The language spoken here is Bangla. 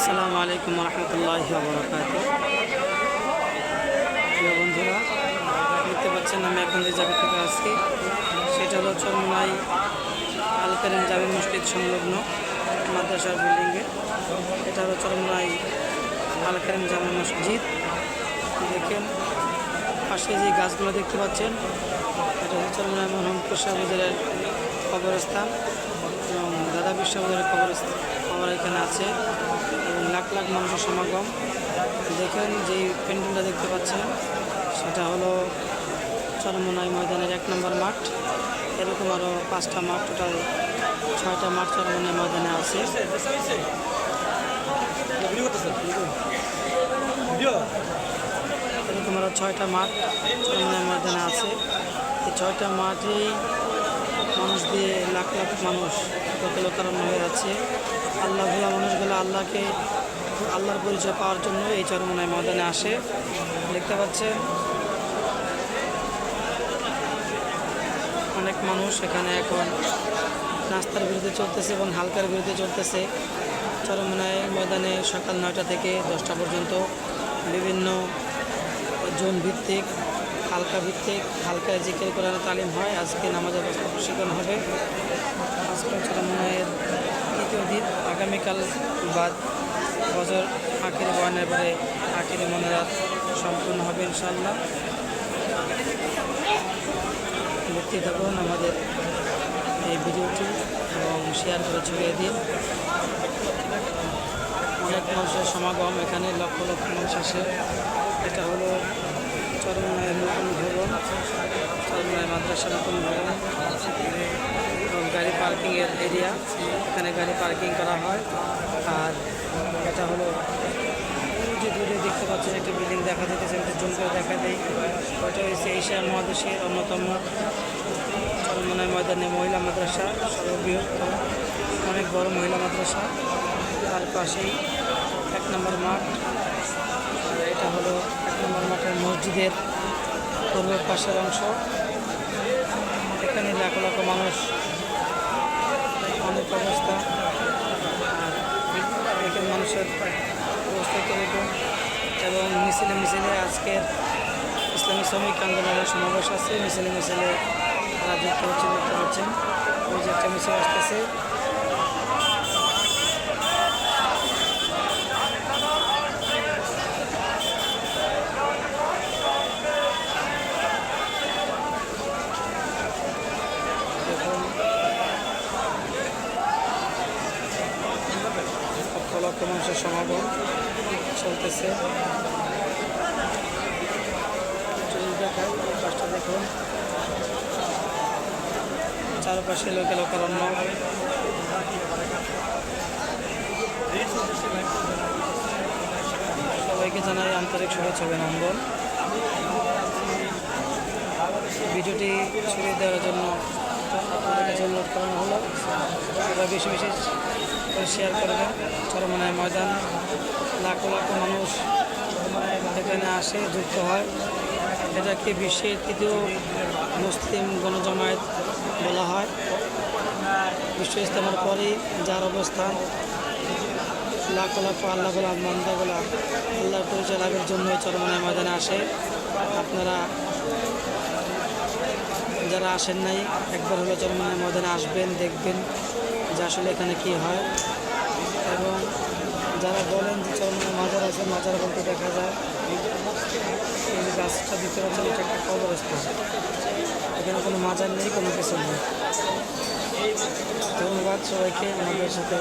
আসসালামু আলাইকুম রহমতুল্লাহ বরকাত বন্ধুরা, দেখতে পাচ্ছেন আমি এখন যে জায়গা থেকে আসছি, সেটা হলো চরমনাই আল কারিম জামি মসজিদ সংলগ্ন মাদ্রাসার বিল্ডিংয়ে। এটা হলো চরমনাই আল কারিম জামি মসজিদ। দেখেন, পাশে যে গাছগুলো দেখতে পাচ্ছেন, এটা হচ্ছে চরমনাই মোহাম্মদপুর শাহবাজারের কবরস্থান এবং দাদা বিশ্ববাজারের কবরস্থান। কবর এখানে আছে। লাখ লাখ মানুষের সমাগম। দেখেন যে পেন্টিংটা দেখতে পাচ্ছেন, সেটা হলো চরমনাই ময়দানের এক নম্বর মাঠ। এরকম আরও পাঁচটা মাঠ, টোটাল ছয়টা মাঠ চরমনাই ময়দানে আছে। এরকম আরও ছয়টা মাঠ চরমনাই ময়দানে আছে। এই ছয়টা মাঠেই মানুষ দিয়ে লাখ লাখ মানুষ লোকারণ্য হয়ে আছে। আল্লাহ ভুয়া মানুষগুলো আল্লাহকে, আল্লাহর পরিচয় পাওয়ার জন্য এই চরমনায় ময়দানে আসে। দেখতে পাচ্ছেন? অনেক মানুষ এখানে এখন নাস্তার বিরুদ্ধে চলতেছে এবং হালকার বিরুদ্ধে চলতেছে। চরমনায় ময়দানে সকাল নয়টা থেকে দশটা পর্যন্ত বিভিন্ন জোন ভিত্তিক হালকা ভিত্তিক, হালকা জিকের কোরআন তালিম হয়। আজকে নামাজ অবস্থা প্রশিক্ষণ হবে। আজকে চরমনায়ের তৃতীয় দিন। আগামীকাল বাদ বছর আখিরে বয়নের পরে আখিরে মনেরাত সম্পূর্ণ হবে ইনশাল্লাহ দেখতে থাকুন আমাদের এই ভিডিওটি এবং শেয়ার করে ছড়িয়ে দিন। অনেক মানুষের সমাগম এখানে লক্ষ লক্ষ মানুষ আসে। এটা হলো চরমনায়ের নতুন ভবন চরমনায় মাদ্রাসা নতুন ভবন, এবং গাড়ি পার্কিংয়ের এরিয়া এখানে গাড়ি পার্কিং করা হয়। আর এটা হলো যে দূরে দেখতে পাচ্ছেন একটি বিল্ডিং দেখা যেতেছে একটু জুম করে দেখা দেয় ওইটা হয়েছে এশিয়ার মহাদেশের অন্যতম চরমনায় ময়দানে মহিলা মাদ্রাসা সর্ববৃহত্তম অনেক বড় মহিলা মাদ্রাসা। তার পাশেই এক নম্বর মাঠ। আর এটা হলো নম্বর মাঠের মসজিদের পূর্ব পাশের অংশ। এখানে লাখ লাখ মানুষ। অনেক অবস্থা। এখানে মানুষের অবস্থা কীরকম এবং মিছিলে মিছিলে আজকের ইসলামী শ্রমিক আন্দোলনের সমাবেশ আছে। মিছিলে মিছিলে তারা যুক্ত হচ্ছে দেখতে পাচ্ছেন ওই যে একটা মিছিল আসতেছে দেখুন লক্ষ লক্ষ মানুষের সমাগম চলতেছে। দেখুন চারপাশে লোকে লোকারণ্য। সবাইকে জানাই আন্তরিক শুভেচ্ছা অভিনন্দন। ভিডিওটি ছড়িয়ে দেওয়ার জন্য অনুরোধ করানো হলো। সবাই বেশি বেশি করে শেয়ার করবেন। চরমনায় ময়দান। লাখো লাখো মানুষ এখানে আসে, যুক্ত হয়। এটাকে বিশ্বের তৃতীয় মুসলিম গণজমায়েত বলা হয়? বিশ্ব ইস্তেমার পরেই যার অবস্থান। লাখো লাখো আল্লাহ গোলাম মন্দা গোলাম। আল্লাহর পরিচয় লাভের জন্য চরমনায় ময়দানে আসে। আপনারা যারা আসেন নাই, একবার হলো চরমনায় ময়দানে আসবেন, দেখবেন। যে আসলে এখানে কী হয়। এবং যারা বলেন যে চলমানের মাজার আছে, মাজার বলতে দেখা যায়, এই যে গাছটা দিতে পারছে এটা একটা কবরস্থান। এখানে কোনো মাজার নেই, কোনো কিছু নেই। ধন্যবাদ সবাইকে, আমাদের সাথে